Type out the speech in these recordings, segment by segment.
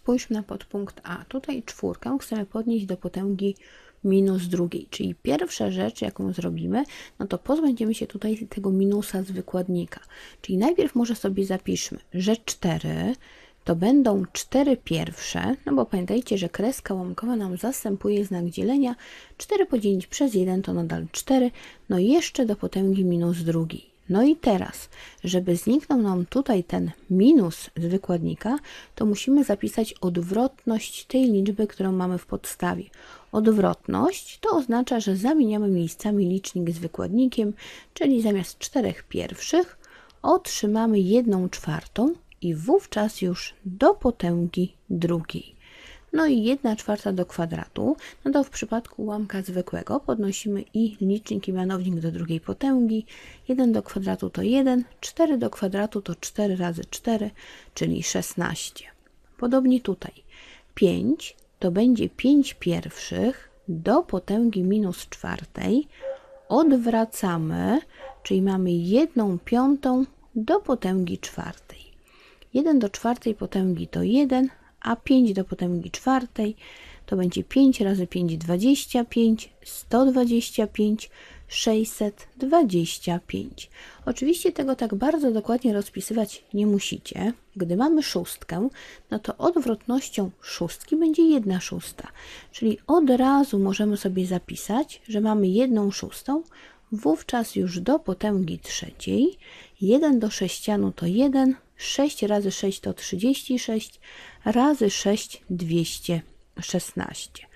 Spójrzmy na podpunkt A. Tutaj czwórkę chcemy podnieść do potęgi minus drugiej, czyli pierwsza rzecz, jaką zrobimy, no to pozbędziemy się tutaj tego minusa z wykładnika. Czyli najpierw może sobie zapiszmy, że 4 to będą 4 pierwsze, no bo pamiętajcie, że kreska łamkowa nam zastępuje znak dzielenia. 4 podzielić przez 1 to nadal 4, no jeszcze do potęgi minus drugiej. No i teraz, żeby zniknął nam tutaj ten minus z wykładnika, to musimy zapisać odwrotność tej liczby, którą mamy w podstawie. Odwrotność to oznacza, że zamieniamy miejscami licznik z wykładnikiem, czyli zamiast czterech pierwszych otrzymamy jedną czwartą i wówczas już do potęgi drugiej. No i 1 czwarta do kwadratu, no to w przypadku ułamka zwykłego podnosimy i licznik i mianownik do drugiej potęgi. 1 do kwadratu to 1, 4 do kwadratu to 4 razy 4, czyli 16. Podobnie tutaj. 5 to będzie 5 pierwszych do potęgi minus czwartej. Odwracamy, czyli mamy 1 piątą do potęgi czwartej. 1 do czwartej potęgi to 1, a 5 do potęgi czwartej to będzie 5 razy 5 25, 125, 625. Oczywiście tego tak bardzo dokładnie rozpisywać nie musicie. Gdy mamy szóstkę, no to odwrotnością szóstki będzie 1 szósta. Czyli od razu możemy sobie zapisać, że mamy 1 szóstą, wówczas już do potęgi trzeciej 1 do sześcianu to 1, 6 razy 6 to 36, razy 6 216.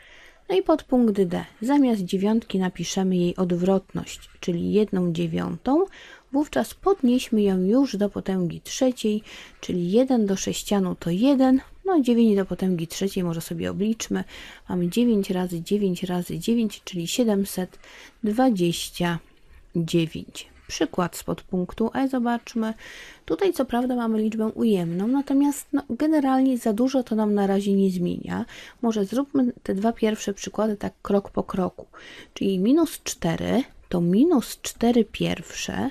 No i podpunkt D. Zamiast dziewiątki napiszemy jej odwrotność, czyli 1 dziewiątą. Wówczas podnieśmy ją już do potęgi trzeciej, czyli 1 do sześcianu to 1, no 9 do potęgi trzeciej może sobie obliczmy. Mamy 9 razy 9 razy 9, czyli 729. Przykład z podpunktu E zobaczmy. Tutaj co prawda mamy liczbę ujemną, natomiast no, generalnie za dużo to nam na razie nie zmienia. Może zróbmy te dwa pierwsze przykłady tak krok po kroku. Czyli minus 4 to minus 4 pierwsze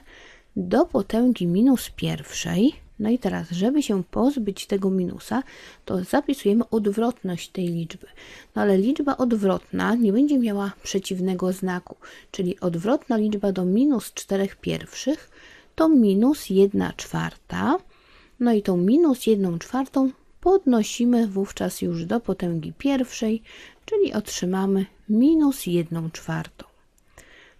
do potęgi minus pierwszej no i teraz, żeby się pozbyć tego minusa, to zapisujemy odwrotność tej liczby. No ale liczba odwrotna nie będzie miała przeciwnego znaku, czyli odwrotna liczba do minus 4 pierwszych to minus 1 czwarta. No i tą minus 1 czwartą podnosimy wówczas już do potęgi pierwszej, czyli otrzymamy minus 1 czwartą.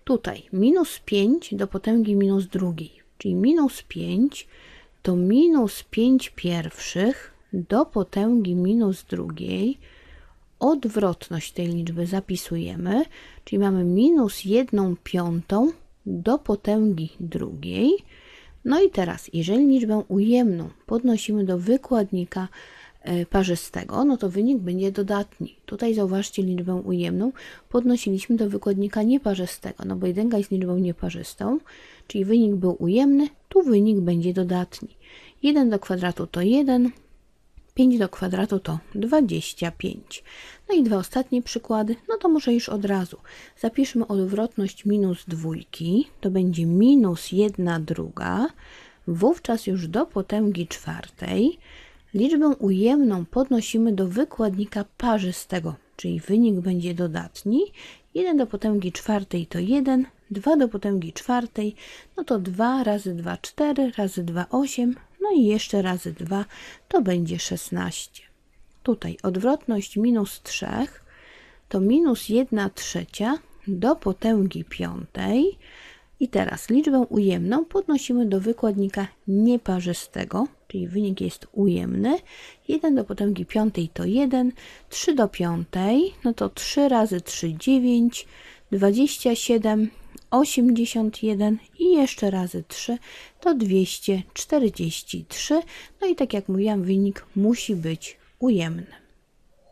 Tutaj minus 5 do potęgi minus drugiej, czyli minus 5 to minus 5 pierwszych do potęgi minus drugiej odwrotność tej liczby zapisujemy, czyli mamy minus 1 piątą do potęgi drugiej. No i teraz, jeżeli liczbę ujemną podnosimy do wykładnika e, parzystego, no to wynik będzie dodatni. Tutaj zauważcie liczbę ujemną podnosiliśmy do wykładnika nieparzystego, no bo jedynka jest liczbą nieparzystą, czyli wynik był ujemny, tu wynik będzie dodatni. 1 do kwadratu to 1, 5 do kwadratu to 25. No i dwa ostatnie przykłady, no to może już od razu. Zapiszmy odwrotność minus dwójki, to będzie minus 1 druga, wówczas już do potęgi czwartej. Liczbę ujemną podnosimy do wykładnika parzystego, czyli wynik będzie dodatni. 1 do potęgi czwartej to 1, 2 do potęgi czwartej, no to 2 razy 2, 4, razy 2, 8, no i jeszcze razy 2 to będzie 16. Tutaj odwrotność minus 3 to minus 1 trzecia do potęgi piątej. I teraz liczbę ujemną podnosimy do wykładnika nieparzystego, czyli wynik jest ujemny. 1 do potęgi piątej to 1, 3 do piątej, no to 3 razy 3, 9, 27, 81 i jeszcze razy 3 to 243. No i tak jak mówiłam, wynik musi być ujemny.